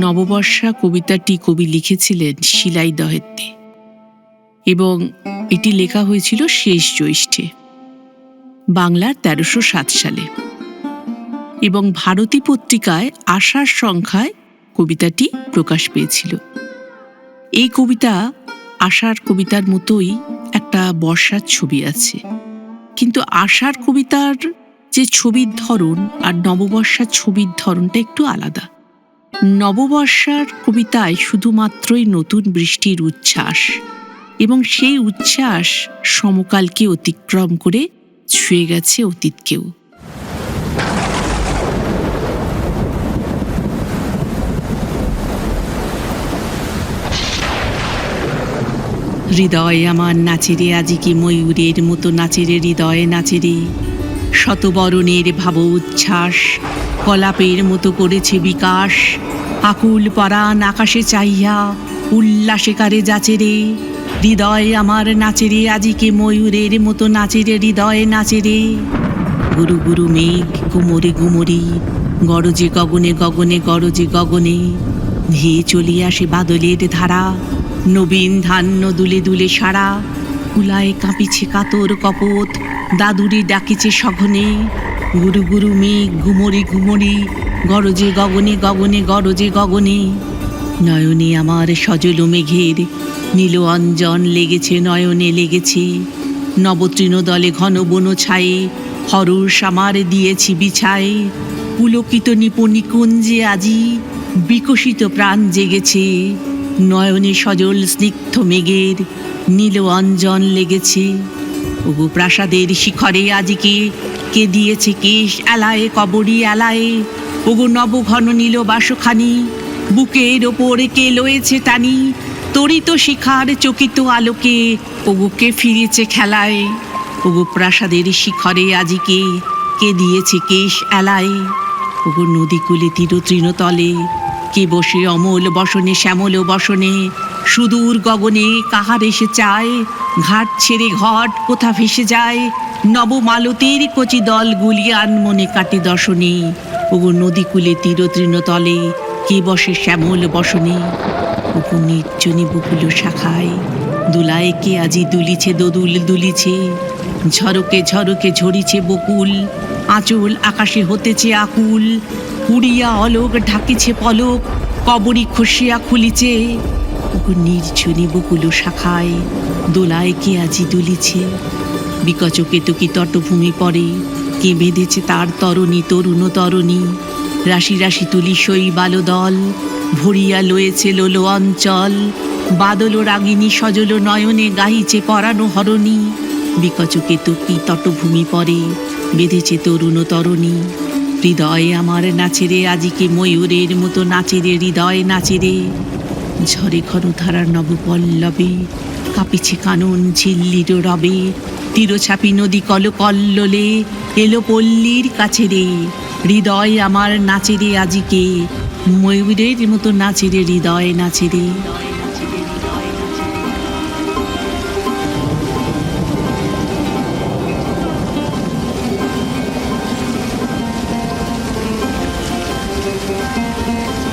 নববর্ষা কবিতাটি কবি লিখেছিলেন শিলাই দহেত্তে এবং এটি লেখা হয়েছিল শেষ জ্যৈষ্ঠে বাংলার তেরোশো সাত সালে। এবং ভারতী পত্রিকায় আশার সংখ্যায় কবিতাটি প্রকাশ পেয়েছিল। এই কবিতা আশার কবিতার মতোই একটা বর্ষার ছবি আছে। কিন্তু আশার কবিতার যে ছবির ধরন আর নববর্ষার ছবির ধরনটা একটু আলাদা। নববর্ষার কবিতায় শুধুমাত্রই নতুন বৃষ্টির উচ্ছ্বাস এবং সেই উচ্ছ্বাস সমকালকে অতিক্রম করে ছুঁয়ে গেছে অতীতকেও। হৃদয় আমার নাচেরে, আজি কি ময়ূরের মতো নাচেরে, হৃদয়ে নাচেরে। শতবরণের ভাব উচ্ছ্বাস কলাপের মতো করেছে বিকাশ। আকুল পরাণ আকাশে চাইয়া উল্লাসে কারে যাচেরে হৃদয় আমার নাচেরে আজিকে ময়ূরের মতো নাচেরে হৃদয়ে নাচেরে গুরু গুরু মেঘ গুমরে গুমরি, গরজে গগনে গগনে, গরজে গগনে। ধেয়ে চলিয়ে আসে বাদলের ধারা, নবীন ধান্য দুলে দুলে সারা। কুলায় কাঁপিছে কাতর কপত। দাদুরি ডাকিছে সঘনে। গুরু গুরু মেঘ গুমরি গুমরি গরজে গগনে গগনে, গরজে গগনে। নয়নে আমার সজল মেঘের, নীল অঞ্জন লেগেছে, নয়নে লেগেছে। নবতৃণ দলে ঘন বন ছায়ে, হরষ আমার দিয়েছি বিছায়ে। পুলকিত নিপুণি কুঞ্জে আজি বিকশিত প্রাণ জেগেছে। নয়নে সজল স্নিগ্ধ মেঘের নীল অঞ্জন লেগেছে। ওগো প্রাসাদের শিখরে আজিকে কে দিয়েছে কেশ এলায়ে, কবরী এলায়ে? ওগো নবঘন নীল বাসখানি, বুকের ওপরে কে লয়েছে টানি? তরিত শিখার চকিত আলোকে ওগো কে ফিরেছে খেলায়? ওগো প্রাসাদের শিখরে আজিকে কে দিয়েছে কেশ এলায়? ওগো নদীকুলে তীর তৃণতলে কে বসে অমল বসনে, শ্যামল বসনে? সুদূর গগনে কাহার এসে চায়? ঘাট ছেড়ে ঘট কোথা ভেসে যায়? নবমালতীর কচি দল গুলিয়ান মনে কাটে দর্শনে। ওগো নদীকুলে তীর তৃণতলে কে বসে শ্যামল বসনে? ওগো নির্জনী বকুল শাখায়, দুলায় কে আজি দুলিছে, দোদুল দুলিছে? ঝরকে ঝরকে ঝরিছে বকুল, আঁচল আকাশে হতেছে আকুল। উড়িয়া অলোক ঢাকিছে পলক, কবরী খসিয়া খুলিছে। ওগো নির্জনী বকুল শাখায় দোলায় কে আজি দুলিছে। বিকচকে তুকি তটভূমি পরে কে বেঁধেছে তার তরণী, তরুণ তরণী। রাশি রাশি তুলি সই বালদল, ভরিয়া লয়েছে লোলো অঞ্চল। বাদল রাগিনী সজল নয়নে গাহিছে পরানো হরণী। বিকচকে তুকি তটভূমি পরে বেঁধেছে তরুণ তরণী। হৃদয়ে আমার নাচেরে, আজিকে ময়ূরের মতো নাচেরে, হৃদয় নাচেরে। ঝরে ঘনধারার নবপল্লবে, কাঁপিছে কানন ঝিল্লির রবে। তীরছাপি নদী কল কল্লোলে এলো পল্লীর কাছে রে হৃদয় আমার নাচেরে, আজিকে ময়ূরের মতো নাচেরে, হৃদয় নাচেরে। Música